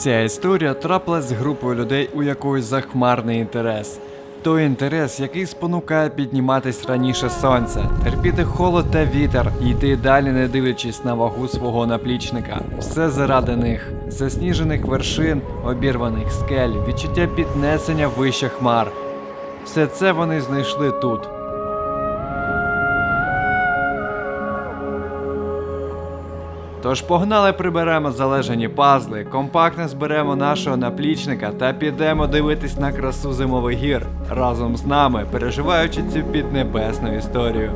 Ця історія трапилась з групою людей, у якої захмарний інтерес. Той інтерес, який спонукає підніматись раніше сонця, терпіти холод та вітер, йти далі, не дивлячись на вагу свого наплічника. Все заради них, засніжених вершин, обірваних скель, відчуття піднесення вище хмар. Все це вони знайшли тут. Тож погнали приберемо залежані пазли, компактно зберемо нашого наплічника та підемо дивитись на красу зимових гір разом з нами, переживаючи цю піднебесну історію.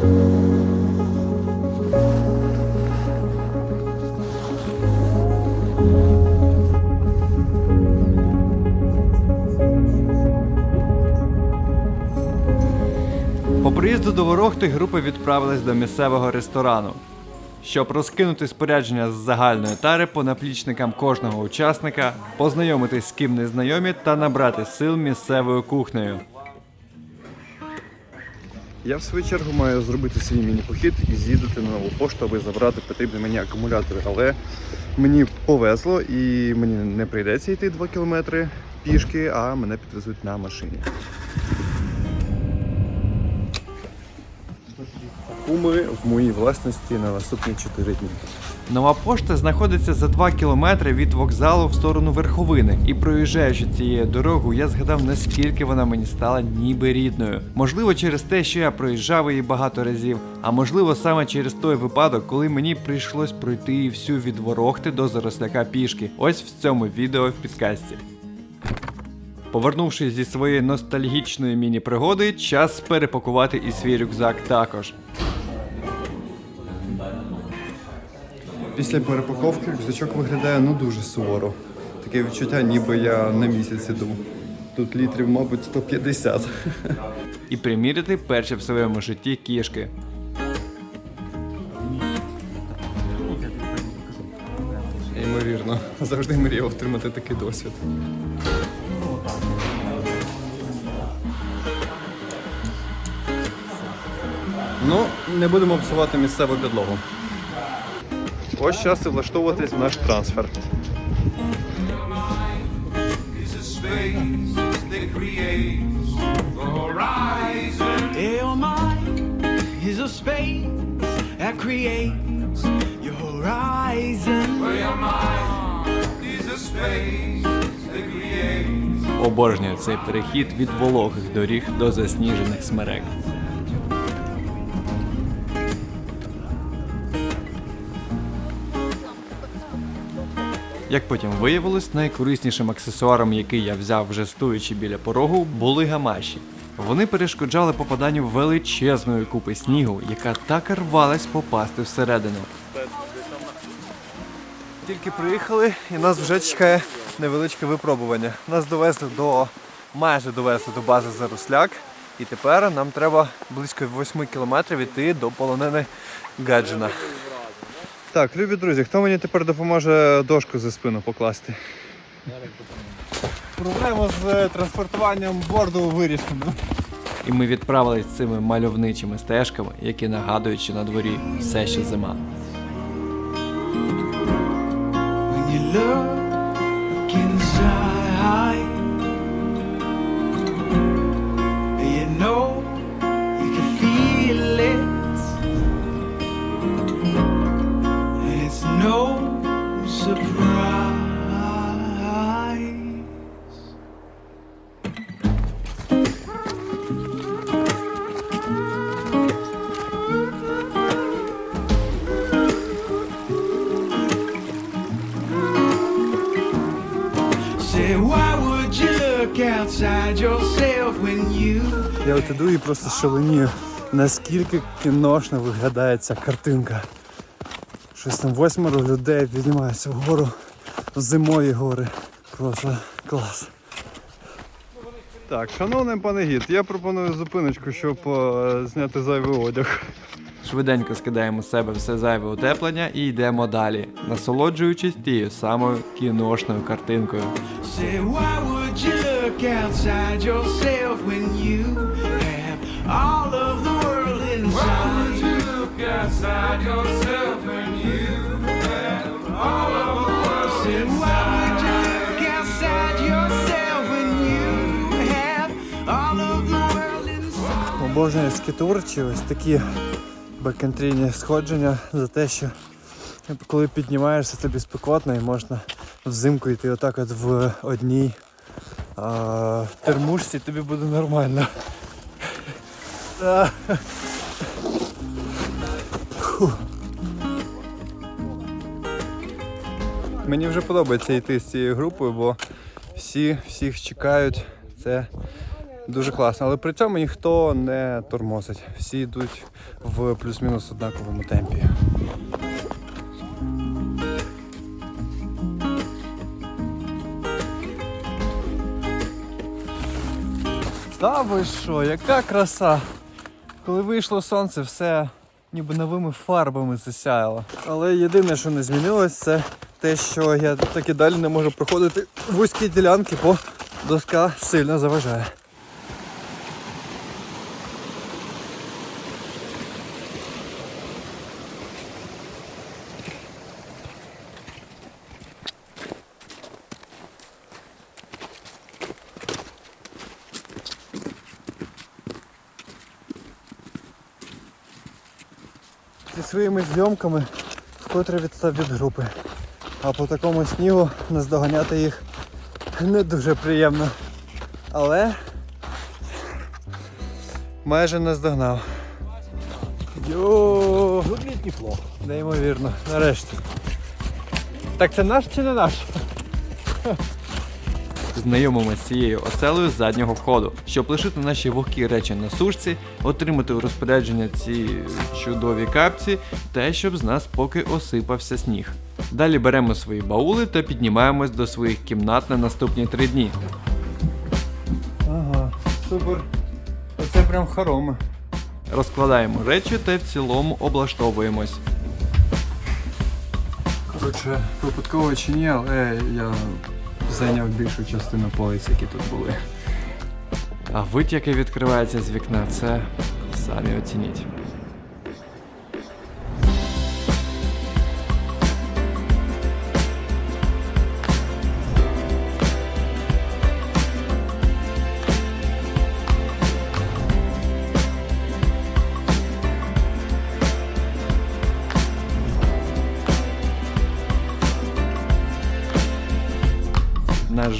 По приїзду до Ворохти група відправилась до місцевого ресторану. Щоб розкинути спорядження з загальної тари по наплічникам кожного учасника, познайомитись з ким незнайомі та набрати сил місцевою кухнею. Я в свою чергу маю зробити свій міні-похід і з'їздити на нову пошту, аби забрати потрібні мені акумулятори. Але мені повезло і мені не прийдеться йти 2 кілометри пішки, а мене підвезуть на машині. Куми в моїй власності на наступні 4 дні. Нова пошта знаходиться за 2 кілометри від вокзалу в сторону Верховини. І проїжджаючи цією дорогою, я згадав, наскільки вона мені стала ніби рідною. Можливо, через те, що я проїжджав її багато разів, а можливо, саме через той випадок, коли мені прийшлось пройти її всю від ворохти до заросляка пішки. Ось в цьому відео в підкасті. Повернувшись зі своєї ностальгічної міні-пригоди, час перепакувати і свій рюкзак також. Після перепаковки рюкзачок виглядає ну дуже суворо. Таке відчуття, ніби я на місяць іду. Тут літрів, мабуть, 150. і приміряти перші в своєму житті кішки. Ймовірно, завжди мріяв отримати такий досвід. Ну, не будемо псувати місцеву підлогу. Ось час і влаштовуватись в наш трансфер. Обожнюю цей перехід від вологих доріг до засніжених смерек. Як потім виявилось, найкориснішим аксесуаром, який я взяв вже стоячи біля порогу, були гамаші. Вони перешкоджали попаданню величезної купи снігу, яка так рвалась попасти всередину. Тільки приїхали і нас вже чекає невеличке випробування. Нас довезли до майже довезли до бази Зарусляк. І тепер нам треба близько 8 кілометрів іти до полонини Гаджина. Так, любі друзі, хто мені тепер допоможе дошку за спину покласти? Проблема з транспортуванням борду вирішена. І ми відправились цими мальовничими стежками, які нагадують, що на дворі все ще зима. When you look inside, Я от іду і просто шаленію, наскільки кіношно виглядає ця картинка. Щось там восьмеро людей піднімаються вгору в зимові гори. Просто клас. Так, шановний пане гід, я пропоную зупиночку, щоб е, зняти зайвий одяг. Швиденько скидаємо з себе все зайве утеплення і йдемо далі, насолоджуючись тією самою кіношною картинкою. Look outside yourself when you have all of the world in outside yourself and you have all of the world Said, why would you look outside yourself when you have all of the world inside? Обожнюю скітур чи ось такі бекентрійні сходження за те, що коли піднімаєшся, тобі спекотно і можна взимку йти отак от в одній а, термушці, тобі буде нормально. Мені вже подобається йти з цією групою, бо всі всіх чекають. Це дуже класно, але при цьому ніхто не тормозить. Всі йдуть в плюс-мінус однаковому темпі. Та ви що, яка краса! Коли вийшло сонце, все ніби новими фарбами засяяло. Але єдине, що не змінилось, це те, що я так і далі не можу проходити вузькі ділянки, бо доска сильно заважає. Зі своїми зйомками вкотре відстав від групи. А по такому снігу наздоганяти їх не дуже приємно. Але майже наздогнав. Йо! Неймовірно, нарешті. Так це наш чи не наш? Знайомимося з цією оселею з заднього входу, щоб лишити наші вогкі речі на сушці, отримати у розпорядження ці чудові капці, та щоб з нас поки осипався сніг. Далі беремо свої баули та піднімаємось до своїх кімнат на наступні три дні. Ага, супер. Оце прям хороми. Розкладаємо речі та в цілому облаштовуємось. Коротше, випадково чи ні, але я зайняв більшу частину полиць, які тут були. А вид, який відкривається з вікна, це самі оцініть.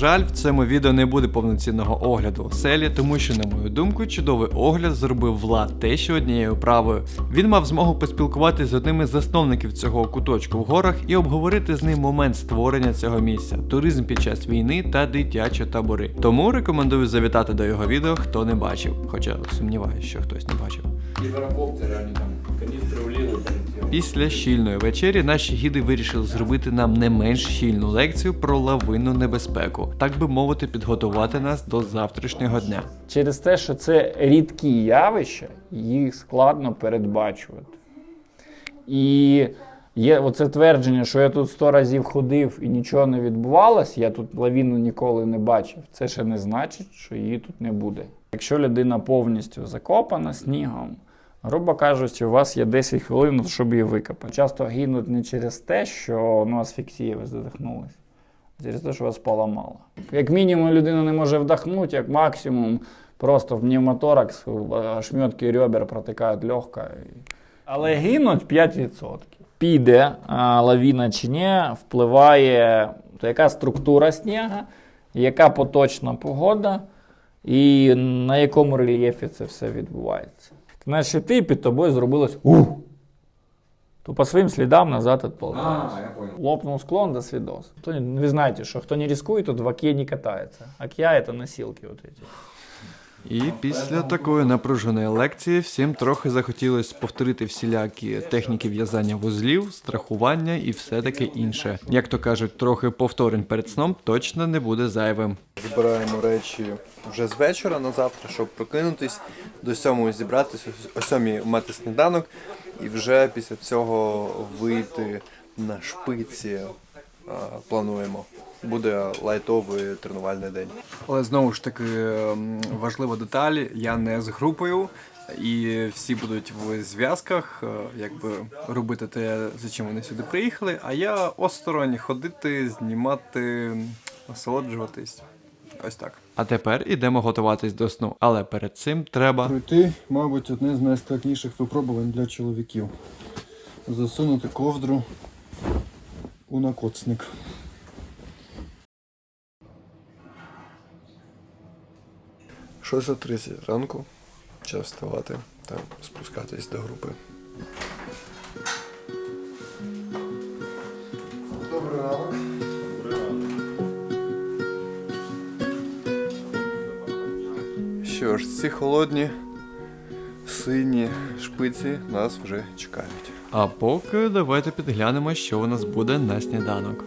Жаль, в цьому відео не буде повноцінного огляду оселі, тому що, на мою думку, чудовий огляд зробив Влад те, що однією правою. Він мав змогу поспілкуватися з одним із засновників цього куточку в горах і обговорити з ним момент створення цього місця, туризм під час війни та дитячі табори. Тому рекомендую завітати до його відео, хто не бачив, хоча сумніваюся, що хтось не бачив. Они там канистры влили. Після щільної вечері наші гіди вирішили зробити нам не менш щільну лекцію про лавинну небезпеку, так би мовити, підготувати нас до завтрашнього дня. Через те, що це рідкі явища, їх складно передбачувати. І є оце твердження, що я тут сто разів ходив і нічого не відбувалось, я тут лавіну ніколи не бачив. Це ще не значить, що її тут не буде. Якщо людина повністю закопана снігом, грубо кажучи, у вас є 10 хвилин, щоб її викопати. Часто гинуть не через те, що ну, асфіксія, ви задихнулись. Через те, що вас поламало. Як мінімум, людина не може вдохнути, як максимум, просто в пневмоторакс, ошметки ребер протикають легко. Але гинуть 5%. Піде а, лавіна чи ні, впливає то яка структура снігу, яка поточна погода, і на якому рельєфі це все відбувається. Значить, ти під тобою зробилось ух. То по своим следам назад отползаешь. А, я понял. Лопнул склон, до свидос. Кто не- Вы знаете, что кто не рискует, тот в оке не катается. Океа это носилки вот эти. І після такої напруженої лекції всім трохи захотілося повторити всілякі техніки в'язання вузлів, страхування і все таке інше. Як то кажуть, трохи повторень перед сном точно не буде зайвим. Збираємо речі вже з вечора на завтра, щоб прокинутись, до сьомої зібратися, о сьомій мати сніданок і вже після цього вийти на шпиці. Плануємо. Буде лайтовий тренувальний день. Але знову ж таки важлива деталь, я не з групою. і всі будуть в зв'язках, е, якби робити те, за чим вони сюди приїхали. А я осторонь ходити, знімати, насолоджуватись. Ось так. А тепер ідемо готуватись до сну. Але перед цим треба. Пройти, мабуть, одне з найскладніших випробувань для чоловіків. Засунути ковдру у накоцник. Шоста 30 ранку. Час вставати та спускатись до групи. Добрий ранок. Що ж, ці холодні сині шпиці нас вже чекають. А поки давайте підглянемо, що у нас буде на сніданок.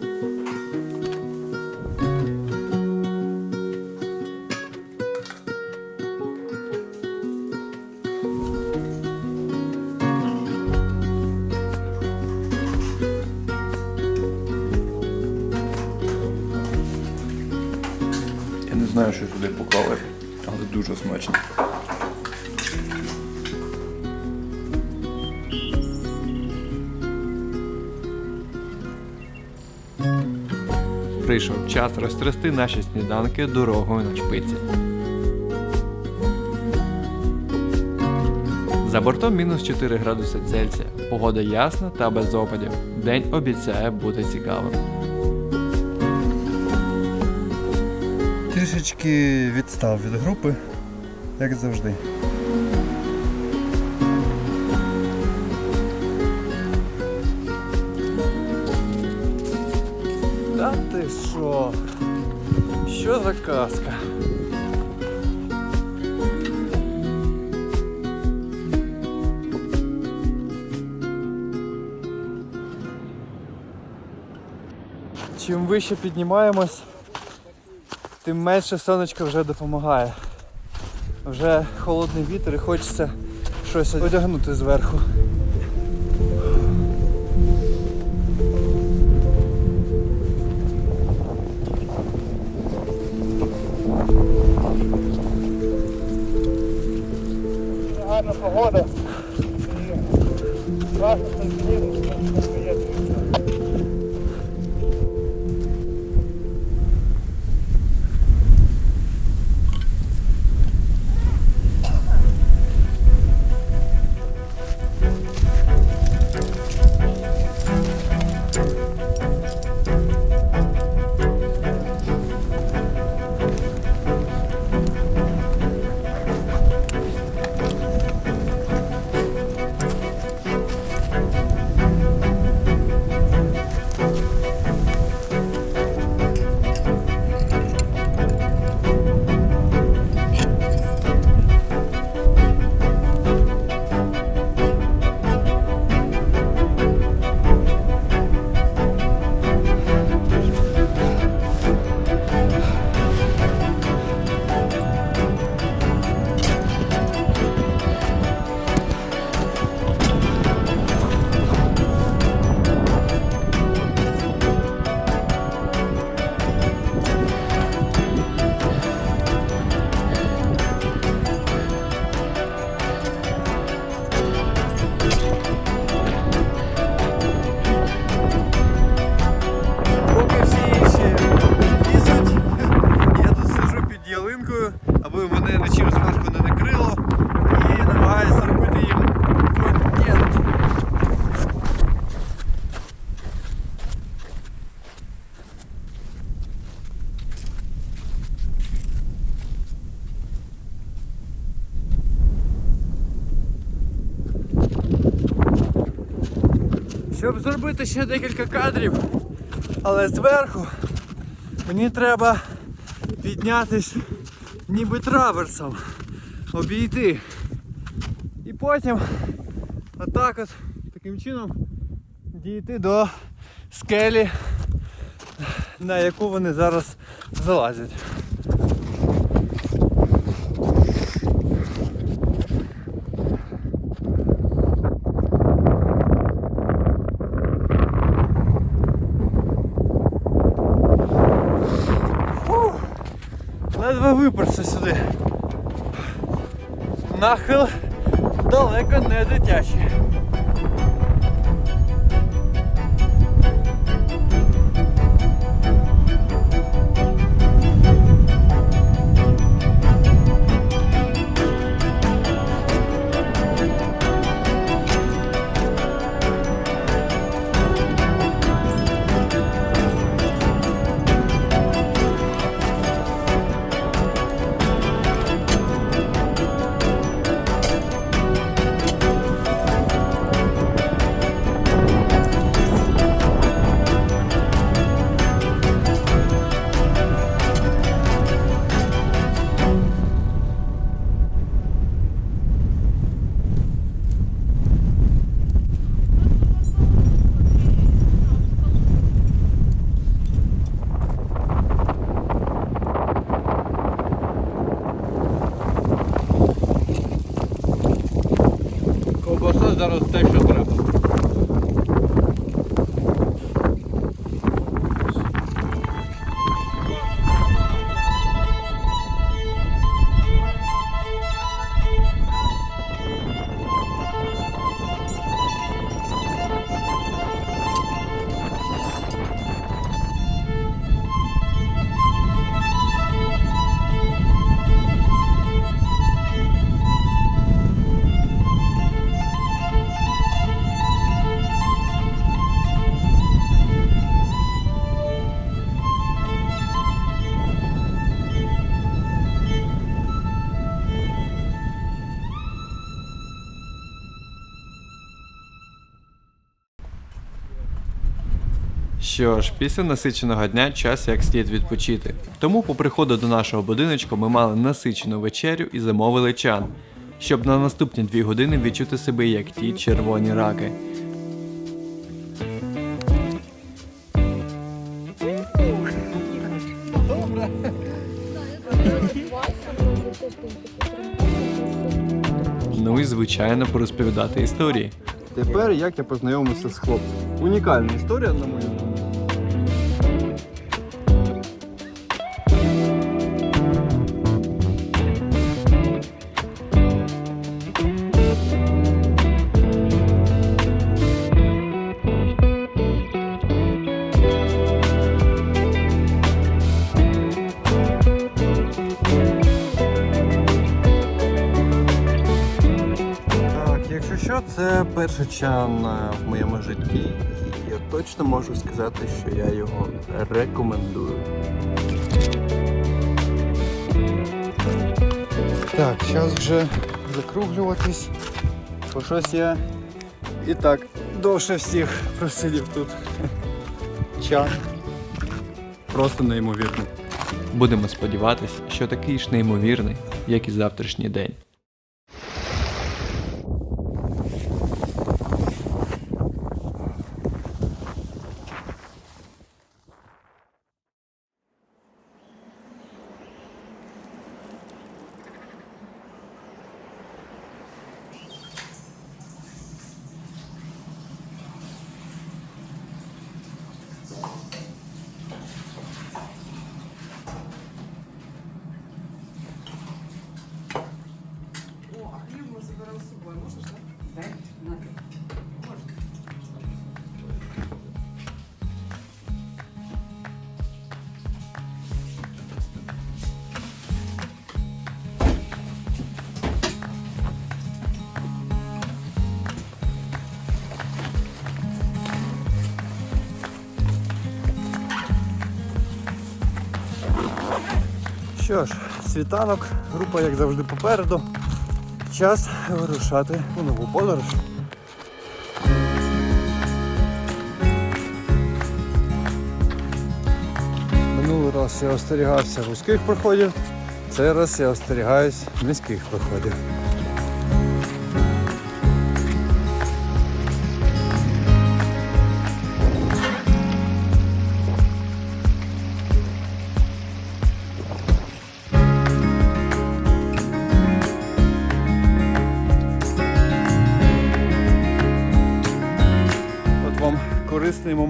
Знаю, що туди поклали, але дуже смачно. Прийшов час розтрясти наші сніданки дорогою на шпиці. За бортом мінус 4 градуси Цельсія. Погода ясна та без опадів. День обіцяє бути цікавим. Трішечки відстав від групи, як завжди. Та ти що? Що за казка? Чим вище піднімаємось, тим менше сонечко вже допомагає. Вже холодний вітер і хочеться щось одягнути зверху. Гарна погода. Щоб зробити ще декілька кадрів, але зверху мені треба піднятись ніби траверсом, обійти. І потім отак от таким чином дійти до скелі, на яку вони зараз залазять. Виперся сюди. Нахил далеко не дитячі. Що ж, після насиченого дня час як слід відпочити. Тому по приходу до нашого будиночку ми мали насичену вечерю і замовили чан, щоб на наступні дві години відчути себе як ті червоні раки. Ну і звичайно порозповідати історії. Тепер як я познайомився з хлопцем. Унікальна історія, на мою це перший чан е, в моєму житті, і я точно можу сказати, що я його рекомендую. Так, час вже закруглюватись. Бо щось я і так довше всіх просидів тут. Чан. Просто неймовірно. Будемо сподіватися, що такий ж неймовірний, як і завтрашній день. Що ж, світанок, група як завжди попереду. Час вирушати у нову подорож. Минулий раз я остерігався вузьких проходів, цей раз я остерігаюсь міських проходів.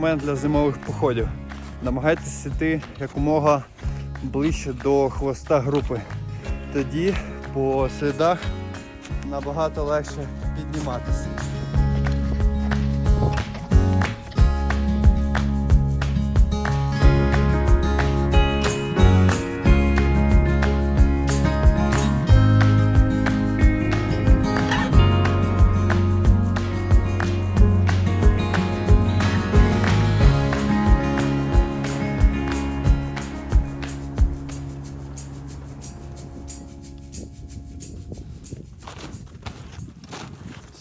Момент для зимових походів. Намагайтесь йти якомога ближче до хвоста групи. Тоді по слідах набагато легше підніматися.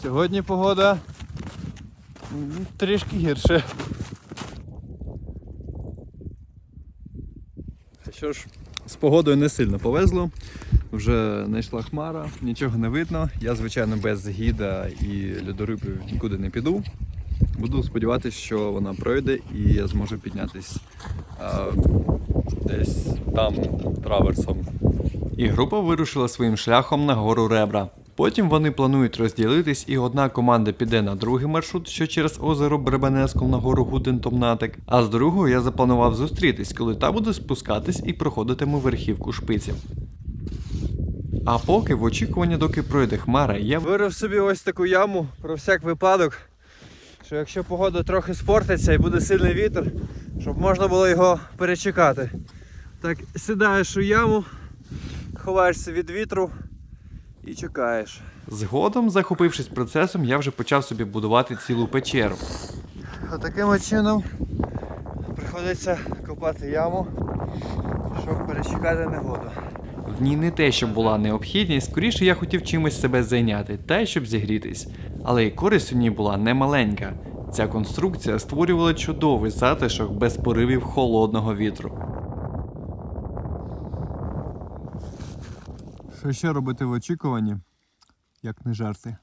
Сьогодні погода трішки гірше. Що ж, з погодою не сильно повезло. Вже не йшла хмара, нічого не видно. Я, звичайно, без гіда і льодорибів нікуди не піду. Буду сподіватися, що вона пройде і я зможу піднятись а, десь там траверсом. І група вирушила своїм шляхом на гору ребра. Потім вони планують розділитись, і одна команда піде на другий маршрут, що через озеро Бребенеском на гору Гудентомнатик, а з другою я запланував зустрітись, коли та буде спускатись і проходитиме верхівку шпиців. А поки в очікуванні, доки пройде хмара, я Вирив собі ось таку яму про всяк випадок, що якщо погода трохи спортиться і буде сильний вітер, щоб можна було його перечекати. Так, сідаєш у яму, ховаєшся від вітру і чекаєш. згодом, захопившись процесом, я вже почав собі будувати цілу печеру. Отаким от чином приходиться копати яму, щоб перечекати негоду. В ній не те, щоб була необхідність, скоріше я хотів чимось себе зайняти, та й щоб зігрітись. Але й користь у ній була немаленька. Ця конструкція створювала чудовий затишок без поривів холодного вітру. Що ще робити в очікуванні, як не жарти?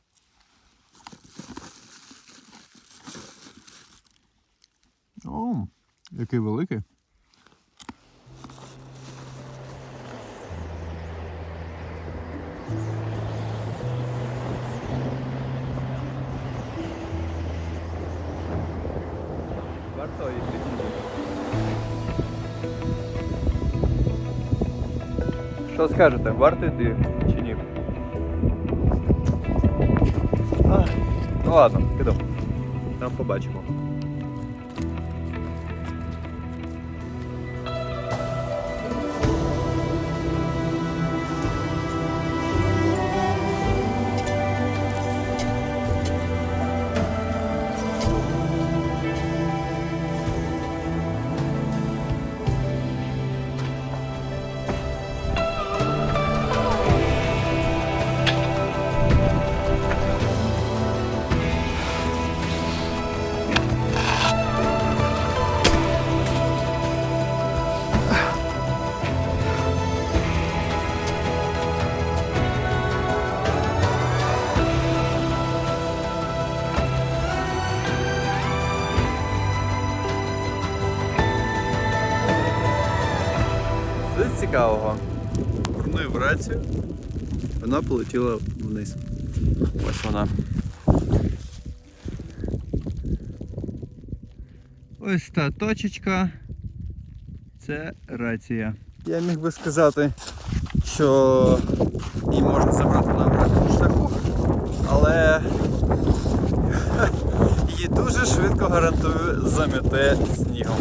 О, який великий. Варто їх Що скажете, варто йти чи ні? Ну ладно, підемо. Там побачимо. Цікавого. Курнув рацію. Вона полетіла вниз. Ось вона. Ось та точечка. Це рація. Я міг би сказати, що її можна забрати на обратному шляху, але її дуже швидко гарантую замете снігом.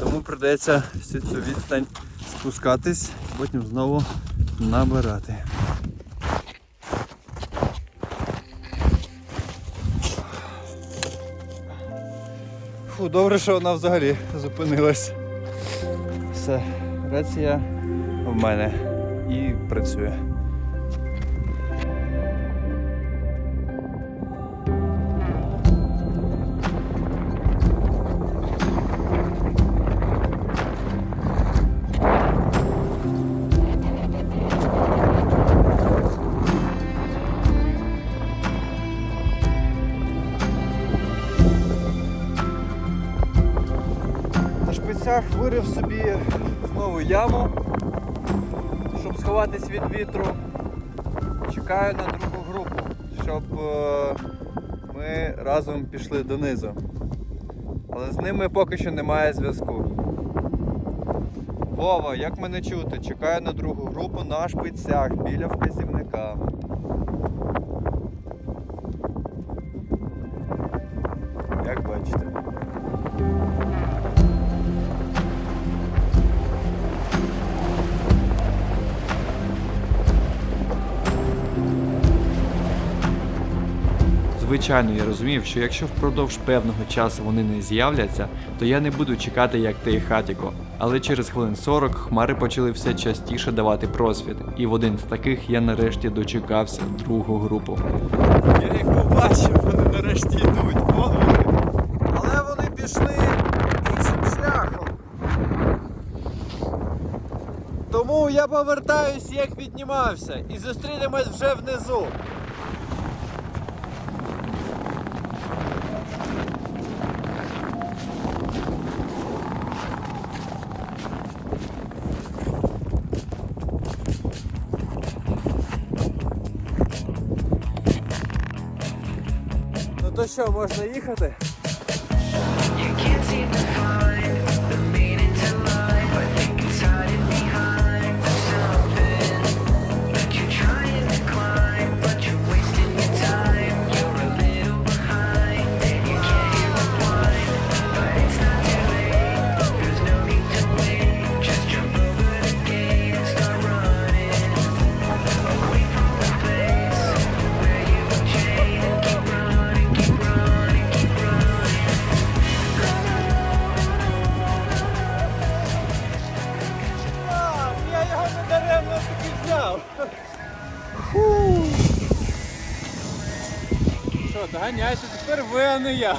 Тому придеться всю цю відстань спускатись, потім знову набирати. Фу, добре, що вона взагалі зупинилась. Все, рація в мене і працює. від вітру. Чекаю на другу групу, щоб е, ми разом пішли донизу. Але з ними поки що немає зв'язку. Вова, як мене чути? Чекаю на другу групу на шпицях біля вказівника. Як бачите. Звичайно, я розумів, що якщо впродовж певного часу вони не з'являться, то я не буду чекати як той хатіко. Але через хвилин 40 хмари почали все частіше давати просвіт, і в один з таких я нарешті дочекався другу групу. Я їх побачив, вони нарешті йдуть. Вон. Але вони пішли іншим шляхом. Тому я повертаюсь, як піднімався, і зустрінемось вже внизу. Ну то що, можна їхати? You can't see the Доганяйте, тепер ви, а не я.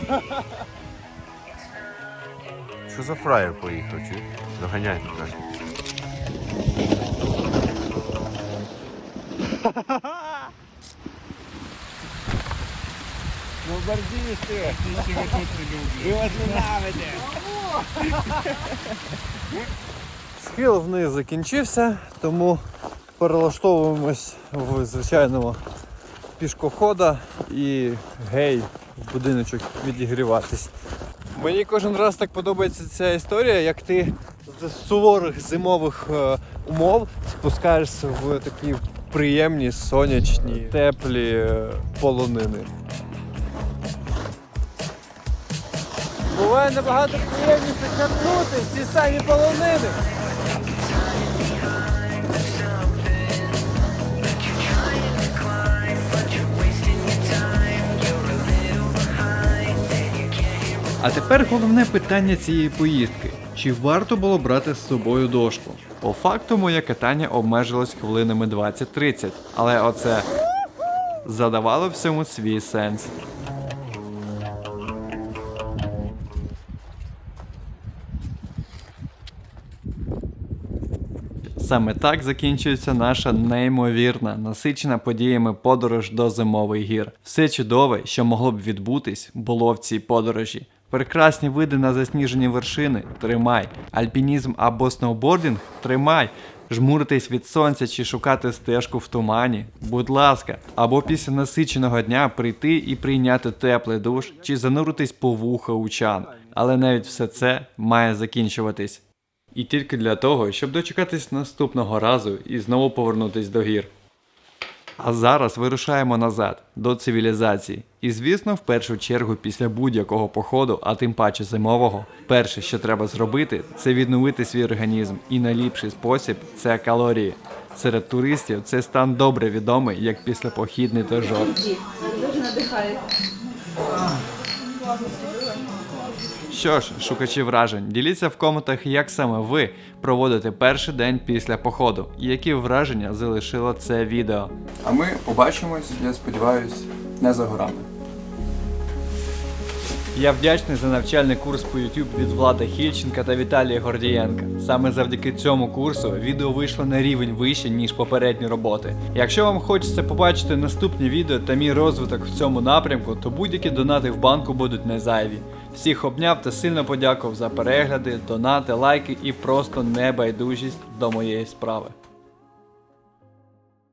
Що за фраєр поїхав, чи? Доганяйте, каже. Схил вниз закінчився, тому перелаштовуємось в звичайного пішкохода і гей в будиночок відігріватись. Мені кожен раз так подобається ця історія, як ти з суворих зимових е, умов спускаєшся в такі приємні, сонячні, теплі е, полонини. Буває набагато приємніше катнути ці самі полонини. А тепер головне питання цієї поїздки: чи варто було брати з собою дошку? По факту моє катання обмежилось хвилинами 20-30, але оце задавало всьому свій сенс. Саме так закінчується наша неймовірна, насичена подіями подорож до зимових гір. Все чудове, що могло б відбутись, було в цій подорожі. Прекрасні види на засніжені вершини тримай. Альпінізм або сноубординг тримай. Жмуритись від сонця чи шукати стежку в тумані. Будь ласка, або після насиченого дня прийти і прийняти теплий душ чи зануритись по вуха у чан. Але навіть все це має закінчуватись. І тільки для того, щоб дочекатись наступного разу і знову повернутись до гір. А зараз вирушаємо назад, до цивілізації. І звісно, в першу чергу, після будь-якого походу, а тим паче зимового, перше, що треба зробити, це відновити свій організм. І найліпший спосіб це калорії. Серед туристів цей стан добре відомий як післяпохідний дожор. Дуже надихає. Що ж, шукачі вражень, діліться в коментах, як саме ви проводите перший день після походу і які враження залишило це відео. А ми побачимось, я сподіваюся, не за горами. Я вдячний за навчальний курс по YouTube від Влада Хільченка та Віталія Гордієнка. Саме завдяки цьому курсу відео вийшло на рівень вище, ніж попередні роботи. Якщо вам хочеться побачити наступні відео та мій розвиток в цьому напрямку, то будь-які донати в банку будуть не зайві. Всіх обняв та сильно подякував за перегляди, донати, лайки і просто небайдужість до моєї справи.